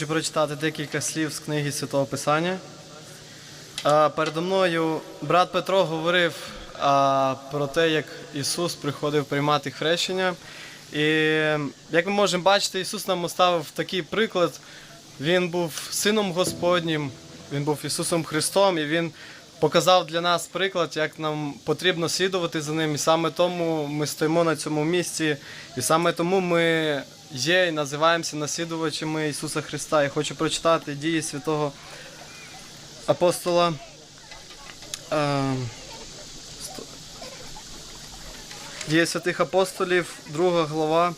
Хочу прочитати декілька слів з книги Святого Писання. Передо мною брат Петро говорив про те, як Ісус приходив приймати хрещення. І як ми можемо бачити, Ісус нам оставив такий приклад. Він був сином Господнім, Він був Ісусом Христом, і Він показав для нас приклад, як нам потрібно слідувати за ним. І саме тому ми стоїмо на цьому місці, і саме тому ми є і називаємося наслідувачами Ісуса Христа. Я хочу прочитати дії святого апостола. е, Дії святих апостолів, 2 глава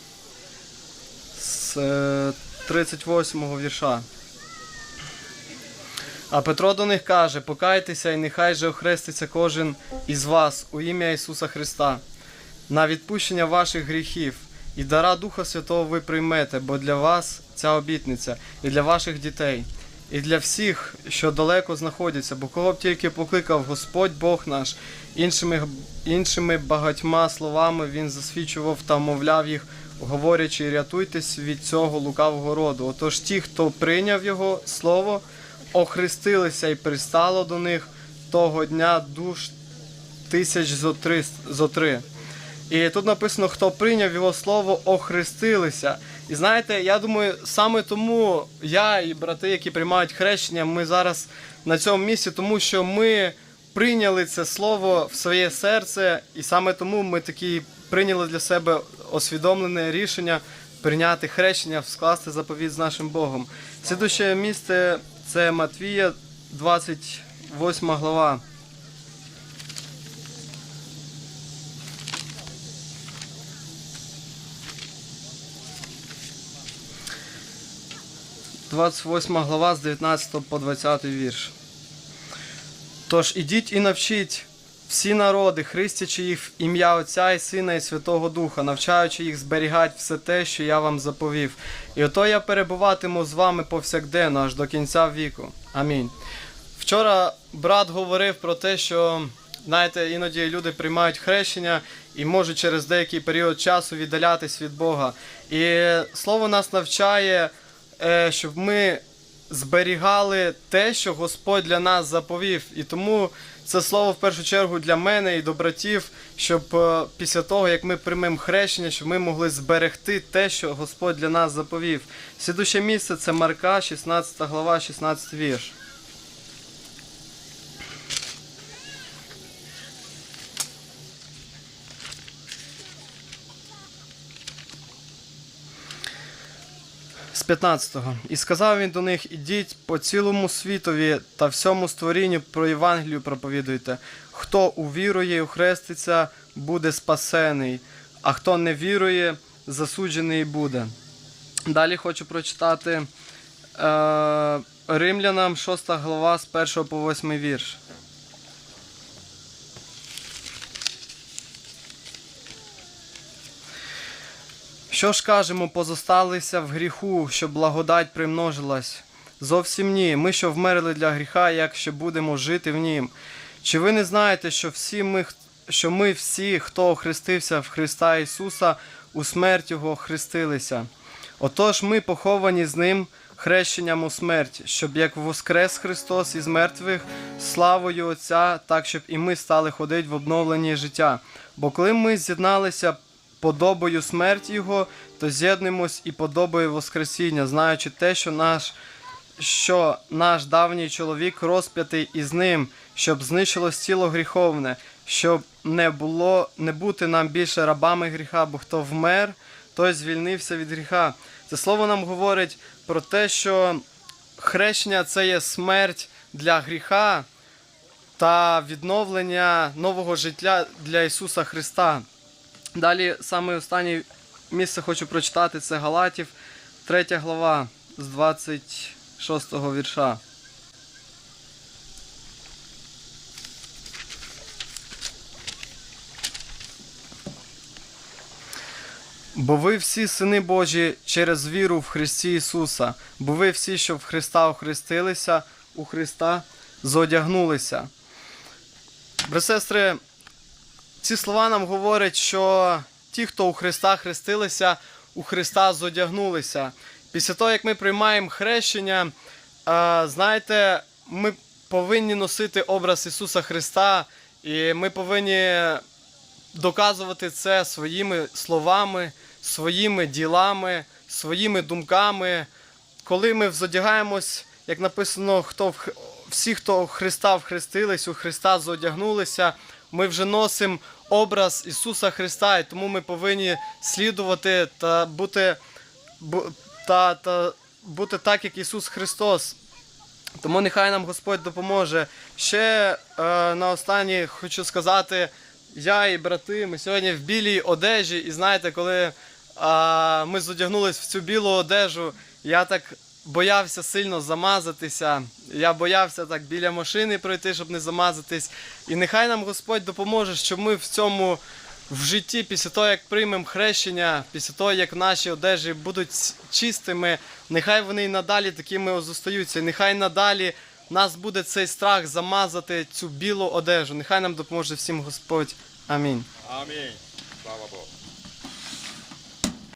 з е, 38 вірша. А Петро до них каже: Покайтеся, і нехай же охреститься кожен із вас у ім'я Ісуса Христа, на відпущення ваших гріхів, і дара Духа Святого ви приймете, бо для вас ця обітниця, і для ваших дітей, і для всіх, що далеко знаходяться, бо кого б тільки покликав Господь Бог наш, іншими, іншими багатьма словами Він засвідчував та мовляв їх, говорячи, рятуйтесь від цього лукавого роду. Отож ті, хто прийняв Його слово, охрестилися і пристало до них того дня душ тисяч зо три. І тут написано, хто прийняв його слово, охрестилися. І знаєте, я думаю, саме тому я і брати, які приймають хрещення, ми зараз на цьому місці, тому що ми прийняли це слово в своє серце, і саме тому ми такі прийняли для себе освідомлене рішення прийняти хрещення, скласти заповідь з нашим Богом. Слідуще місце це Матвія, 28 глава. Двадцять восьма глава з 19 по 20 вірш. Тож ідіть і навчіть всі народи, хрестячи їх в ім'я Отця і Сина і Святого Духа, навчаючи їх зберігати все те, що я вам заповів. І ото я перебуватиму з вами повсякденно аж до кінця віку. Амінь. Вчора брат говорив про те, що знаєте, іноді люди приймають хрещення і можуть через деякий період часу віддалятись від Бога. І слово нас навчає, щоб ми зберігали те, що Господь для нас заповів. І тому це слово в першу чергу для мене і до братів, щоб е, після того, як ми приймемо хрещення, щоб ми могли зберегти те, що Господь для нас заповів. Слідуще місце це Марка, 16 глава, 16 вірш. З 15-го. І сказав він до них: ідіть по цілому світові та всьому створінню про Євангелію проповідуйте. Хто увірує і ухреститься, буде спасений, а хто не вірує, засуджений буде. Далі хочу прочитати е, Римлянам 6 глава з 1 по 8 вірш. Що ж кажемо, позосталися в гріху, щоб благодать примножилась? Зовсім ні. Ми, що вмерли для гріха, як ще будемо жити в нім. Чи ви не знаєте, що всі ми, що ми всі, хто охрестився в Христа Ісуса, у смерть Його хрестилися? Отож ми поховані з Ним хрещенням у смерть, щоб як воскрес Христос із мертвих славою Отця, так щоб і ми стали ходити в обновленні життя. Бо коли ми з'єдналися подобою смерті Його, то з'єднуємось і подобою Воскресіння, знаючи те, що наш, що наш давній чоловік розп'ятий із ним, щоб знищилось тіло гріховне, щоб не було не бути нам більше рабами гріха, бо хто вмер, той звільнився від гріха. Це слово нам говорить про те, що хрещення це є смерть для гріха та відновлення нового життя для Ісуса Христа. Далі саме останнє місце хочу прочитати це Галатів, 3 глава з 26 вірша. Бо ви всі сини Божі через віру в Христі Ісуса, бо ви всі, що в Христа охрестилися, у Христа зодягнулися. Брати, сестри, ці слова нам говорять, що ті, хто у Христа хрестилися, у Христа зодягнулися. Після того, як ми приймаємо хрещення, знаєте, ми повинні носити образ Ісуса Христа, і ми повинні доказувати це своїми словами, своїми ділами, своїми думками. Коли ми зодягаємось, як написано, хто в всі, хто Христа вхрестились, у Христа зодягнулися, ми вже носимо образ Ісуса Христа, і тому ми повинні слідувати та бути, бу- та, та бути так, як Ісус Христос. Тому нехай нам Господь допоможе. Ще е, на останнє хочу сказати, я і брати, ми сьогодні в білій одежі, і знаєте, коли е, ми зодягнулись в цю білу одежу, я так боявся сильно замазатися. Я боявся так біля машини пройти, щоб не замазатись. І нехай нам Господь допоможе, щоб ми в цьому в житті, після того, як приймемо хрещення, після того, як наші одежі будуть чистими, нехай вони і надалі такими зостаються. Нехай надалі нас буде цей страх замазати цю білу одежу. Нехай нам допоможе всім Господь. Амінь. Амінь. Слава Богу.